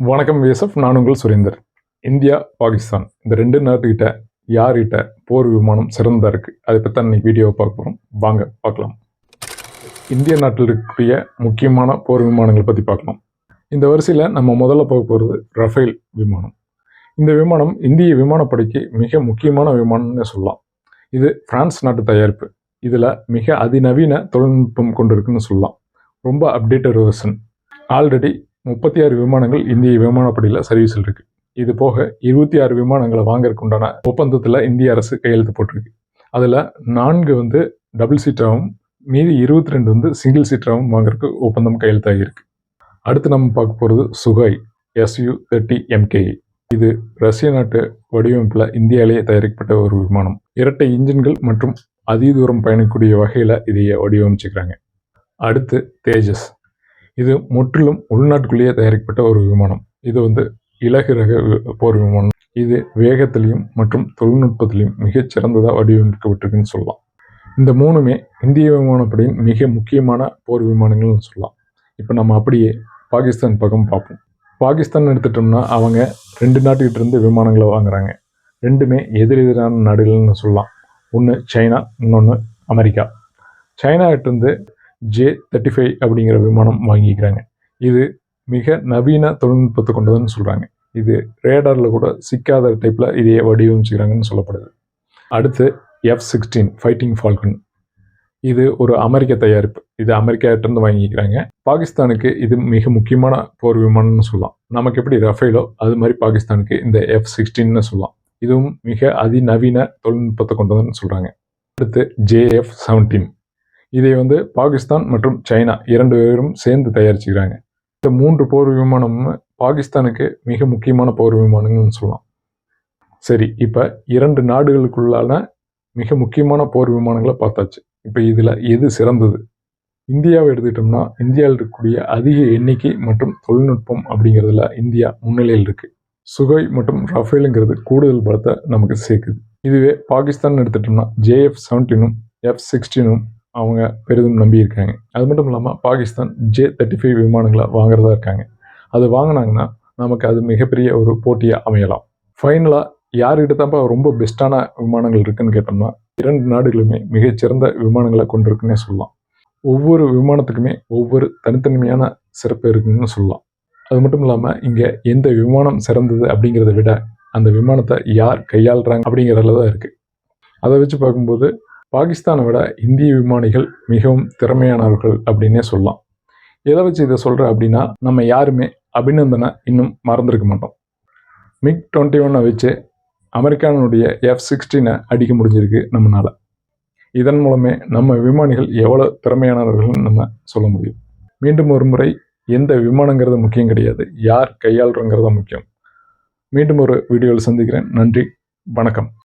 வணக்கம் விஎஸ்எஃப் நான் உங்கள் சுரேந்தர். இந்தியா பாகிஸ்தான் இந்த ரெண்டு நாட்டுக்கிட்ட யார்கிட்ட போர் விமானம் சிறந்ததாக இருக்குது அதை பற்றி இன்னைக்கு வீடியோவை பார்க்க போகிறோம் வாங்க பார்க்கலாம். இந்திய நாட்டில் இருக்கக்கூடிய முக்கியமான போர் விமானங்களை பற்றி பார்க்கலாம். இந்த வரிசையில் நம்ம முதல்ல பார்க்க போகிறது ரஃபேல் விமானம். இந்த விமானம் இந்திய விமானப்படைக்கு மிக முக்கியமான விமானம்னு சொல்லலாம். இது பிரான்ஸ் நாட்டு தயாரிப்பு. இதில் மிக அதிநவீன தொழில்நுட்பம் கொண்டு இருக்குன்னு சொல்லலாம். ரொம்ப அப்டேட்டட் வெர்ஷன் ஆல்ரெடி முப்பத்தி ஆறு விமானங்கள் இந்திய விமானப்படையில் சர்வீஸில் இருக்கு. இது போக இருபத்தி ஆறு விமானங்களை வாங்கறதுக்கு உண்டான ஒப்பந்தத்தில் இந்திய அரசு கையெழுத்து போட்டிருக்கு. அதில் நான்கு வந்து டபுள் சீட்டாகவும் மீதி இருபத்தி ரெண்டு வந்து சிங்கிள் சீட்டாகவும் வாங்குறதுக்கு ஒப்பந்தம் கையெழுத்தாகியிருக்கு. அடுத்து நம்ம பார்க்க போகிறது சுகாய் எஸ்யூ தேர்ட்டி எம்கேஇ இது ரஷ்ய நாட்டு வடிவமைப்பில் இந்தியாவிலேயே தயாரிக்கப்பட்ட ஒரு விமானம். இரட்டை இன்ஜின்கள் மற்றும் அதிதூரம் பயணிக்கக்கூடிய வகையில் இதையே வடிவமைச்சுக்கிறாங்க. அடுத்து தேஜஸ். இது முற்றிலும் உள்நாட்டுக்குள்ளேயே தயாரிக்கப்பட்ட ஒரு விமானம். இது வந்து இலகு ரக போர் விமானம். இது வேகத்திலையும் மற்றும் தொழில்நுட்பத்திலையும் மிகச் சிறந்ததாக வடிவமைக்கப்பட்டிருக்குன்னு சொல்லலாம். இந்த மூணுமே இந்திய விமானப்படையின் மிக முக்கியமான போர் விமானங்கள்னு சொல்லலாம். இப்போ நம்ம அப்படியே பாகிஸ்தான் பக்கம் பார்ப்போம். பாகிஸ்தான் எடுத்துட்டோம்னா அவங்க ரெண்டு நாட்டுக்கிட்ட இருந்து விமானங்களை வாங்குறாங்க. ரெண்டுமே எதிரெதிரான நாடுகள்னு சொல்லலாம். ஒன்று சைனா இன்னொன்று அமெரிக்கா. சைனாகிட்டேருந்து ஜே தேர்ட்டி ஃபைவ் அப்படிங்கிற விமானம் வாங்கிக்கிறாங்க. இது மிக நவீன தொழில்நுட்பத்தை கொண்டதுன்னு சொல்கிறாங்க இது ரேடாரில் கூட சிக்காத டைப்பில் இதையே வடிவமைச்சுக்கிறாங்கன்னு சொல்லப்படுது. அடுத்து எஃப் சிக்ஸ்டீன் ஃபைட்டிங் ஃபால்கன் இது ஒரு அமெரிக்க தயாரிப்பு. இது அமெரிக்காட்டிருந்து வாங்கிக்கிறாங்க. பாகிஸ்தானுக்கு இது மிக முக்கியமான போர் விமானம்னு சொல்லலாம். நமக்கு எப்படி ரஃபேலோ அது மாதிரி பாகிஸ்தானுக்கு இந்த எஃப் சிக்ஸ்டீன்னு சொல்லலாம். இதுவும் மிக அதிநவீன தொழில்நுட்பத்தை கொண்டதுன்னு சொல்கிறாங்க அடுத்து ஜேஎஃப் செவன்டீன் இதை வந்து பாகிஸ்தான் மற்றும் சைனா இரண்டு பேரும் சேர்ந்து தயாரிச்சுக்கிறாங்க. இந்த மூன்று போர் விமானமும் பாகிஸ்தானுக்கு மிக முக்கியமான போர் விமானங்கள்னு சொல்லலாம். சரி இப்போ இரண்டு நாடுகளுக்குள்ளான மிக முக்கியமான போர் விமானங்களை பார்த்தாச்சு. இப்போ இதில் எது சிறந்தது? இந்தியாவை எடுத்துக்கிட்டோம்னா இந்தியாவில் இருக்கக்கூடிய அதிக எண்ணிக்கை மற்றும் தொழில்நுட்பம் அப்படிங்கிறதுல இந்தியா முன்னிலையில் இருக்குது சுகோய் மற்றும் ரஃபேலுங்கிறது கூடுதல் பலத்தை நமக்கு சேர்க்குது. இதுவே பாகிஸ்தான் எடுத்துட்டோம்னா ஜேஎஃப் செவன்டீனும் எஃப் சிக்ஸ்டீனும் அவங்க பெரிதும் நம்பியிருக்காங்க. அது மட்டும் இல்லாமல் பாகிஸ்தான் ஜே தேர்ட்டி ஃபைவ் விமானங்களை வாங்குறதா இருக்காங்க. அது வாங்கினாங்கன்னா நமக்கு அது மிகப்பெரிய ஒரு போட்டியாக அமையலாம். ஃபைனலாக யார்கிட்ட தான்ப்பா ரொம்ப பெஸ்ட்டான விமானங்கள் இருக்குன்னு கேட்டோம்னா இரண்டு நாடுகளுமே மிகச்சிறந்த விமானங்களை கொண்டிருக்குன்னே சொல்லலாம். ஒவ்வொரு விமானத்துக்குமே ஒவ்வொரு தனித்தன்மையான சிறப்பு இருக்குன்னு சொல்லலாம். அது மட்டும் இல்லாமல் இங்கே எந்த விமானம் சிறந்தது அப்படிங்கிறத விட அந்த விமானத்தை யார் கையாளுறாங்க அப்படிங்கிறதுல தான் இருக்குது அதை வச்சு பார்க்கும்போது பாகிஸ்தானை விட இந்திய விமானிகள் மிகவும் திறமையானவர்கள் அப்படின்னே சொல்லலாம். எதை வச்சு இதை சொல்கிறேன் அப்படின்னா நம்ம யாருமே அபிநந்தனை இன்னும் மறந்துருக்க மாட்டோம். மிக் டுவெண்ட்டி ஒன்னை வச்சு அமெரிக்கானுடைய எஃப் சிக்ஸ்டீனை அடிக்க முடிஞ்சிருக்கு நம்மளால் இதன் மூலமே நம்ம விமானிகள் எவ்வளோ திறமையானவர்கள்னு நம்ம சொல்ல முடியும். மீண்டும் ஒரு முறை எந்த விமானங்கிறது முக்கியம் கிடையாது யார் கையாளுறங்கிறது முக்கியம். மீண்டும் ஒரு வீடியோவில் சந்திக்கிறேன். நன்றி வணக்கம்.